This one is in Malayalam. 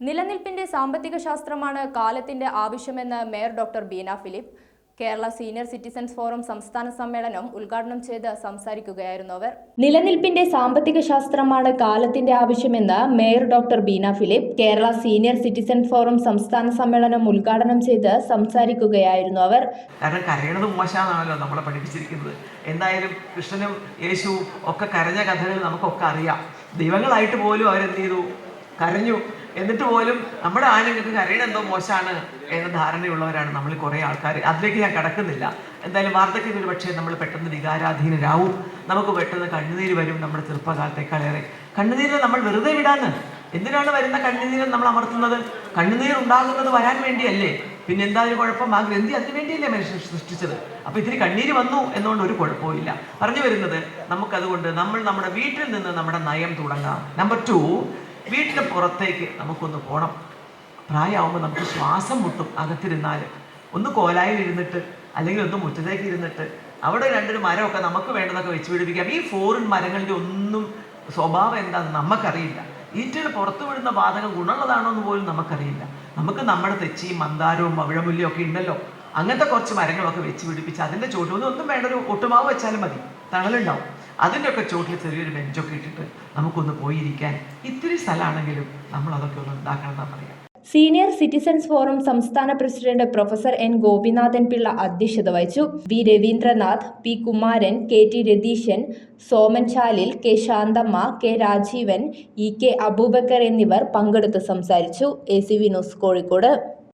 നിലനിൽപ്പിന്റെ സാമ്പത്തിക ശാസ്ത്രമാണ് കാലത്തിന്റെ ആവശ്യമെന്ന് mayor doctor Beena Philip. Kerala senior citizens forum സംസ്ഥാന സമ്മേളനം ഉദ്ഘാടനം ചെയ്ത് സംസാരിക്കുകയായിരുന്നു അവർ. നിലനിൽപ്പിന്റെ സാമ്പത്തിക ശാസ്ത്രമാണ് കാലത്തിന്റെ ആവശ്യമെന്ന് mayor doctor Beena Philip Kerala senior citizen forum സംസ്ഥാന സമ്മേളനം ഉദ്ഘാടനം ചെയ്ത് സംസാരിക്കുകയായിരുന്നു അവർ. കാരണം കരയണത് മോശമാണല്ലോ നമ്മളെ പഠിപ്പിച്ചിരിക്കുന്നത്. എന്തായാലും കൃഷ്ണനും യേശു ഒക്കെ കരഞ്ഞ കഥകൾ നമുക്കൊക്കെ അറിയാം. ദൈവങ്ങളായിട്ട് പോലും അവരെന്ത് ചെയ്തു? കരഞ്ഞു. എന്നിട്ട് പോലും നമ്മുടെ ആനങ്ങൾക്ക് കരയണെന്തോ മോശമാണ് എന്ന ധാരണയുള്ളവരാണ് നമ്മൾ കുറേ ആൾക്കാർ അതിലേക്ക് ഞാൻ കടക്കുന്നില്ല. എന്തായാലും വാർദ്ധക്യത്തിൽ പക്ഷേ നമ്മൾ പെട്ടെന്ന് വികാരാധീനരാവും. നമുക്ക് പെട്ടെന്ന് കണ്ണുനീര് വരും നമ്മുടെ ചെറുപ്പകാലത്തേക്കാളേറെ. കണ്ണുനീര് നമ്മൾ വെറുതെ വിടാന്ന്. എന്തിനാണ് വരുന്ന കണ്ണുനീര് നമ്മൾ അമർത്തുന്നത്? കണ്ണുനീർ ഉണ്ടാകുന്നത് വരാൻ വേണ്ടിയല്ലേ. പിന്നെ എന്താ ഒരു കുഴപ്പം? ആ ഗ്രന്ഥി അതിനു വേണ്ടിയല്ലേ മനുഷ്യൻ സൃഷ്ടിച്ചത്? അപ്പൊ ഇത്തിരി കണ്ണീര് വന്നു എന്നുകൊണ്ട് ഒരു കുഴപ്പമില്ല പറഞ്ഞു വരുന്നത് നമുക്കതുകൊണ്ട് നമ്മൾ നമ്മുടെ വീട്ടിൽ നിന്ന് നമ്മുടെ നയം തുടങ്ങാം. നമ്പർ ടു വീട്ടിന് പുറത്തേക്ക് നമുക്കൊന്ന് പോകണം പ്രായമാകുമ്പോൾ നമുക്ക് ശ്വാസം മുട്ടും അകത്തിരുന്നാൽ. ഒന്ന് കോലായിൽ ഇരുന്നിട്ട് അല്ലെങ്കിൽ ഒന്ന് മുറ്റത്തേക്ക് ഇരുന്നിട്ട് അവിടെ രണ്ടൊരു മരമൊക്കെ നമുക്ക് വേണ്ടതൊക്കെ വെച്ച് പിടിപ്പിക്കാം. ഈ ഫോറിൻ മരങ്ങളുടെ ഒന്നും സ്വഭാവം എന്താണെന്ന് നമുക്കറിയില്ല. ഈറ്റുകൾ പുറത്തു വിടുന്ന പാതകം ഗുണമുള്ളതാണോ എന്ന് പോലും നമുക്കറിയില്ല. നമുക്ക് നമ്മുടെ തെച്ചിയും മന്ദാരവും മവിഴമുല്ലയും ഒക്കെ ഉണ്ടല്ലോ. അങ്ങനത്തെ കുറച്ച് മരങ്ങളൊക്കെ വെച്ച് പിടിപ്പിച്ച് അതിന്റെ ഒന്നും ഒന്നും വേണ്ട ഒരു ഒട്ടുമാവ് വെച്ചാലും മതി. തണലുണ്ടാവും. അതിന്റെ ഒക്കെ ചോട്ടിൽ ചെറിയൊരു ബെഞ്ചൊക്കെ ഇട്ടിട്ട് നമുക്കൊന്ന് പോയിരിക്കാൻ ഇത്തിരി സ്ഥലമാണെങ്കിലും നമ്മൾ അതൊക്കെ ഒന്ന് ഉണ്ടാക്കണം എന്നാ പറയാം. സീനിയർ സിറ്റിസൺസ് ഫോറം സംസ്ഥാന president professor N Gopinathan Pillai അധ്യക്ഷത വഹിച്ചു. V Raveendranath P Kumaran K T Ratheeshan Soman Chalil K Santhamma K Rajeevan E K Aboobacker എന്നിവർ പങ്കെടുത്ത് സംസാരിച്ചു. A C V news Kozhikode.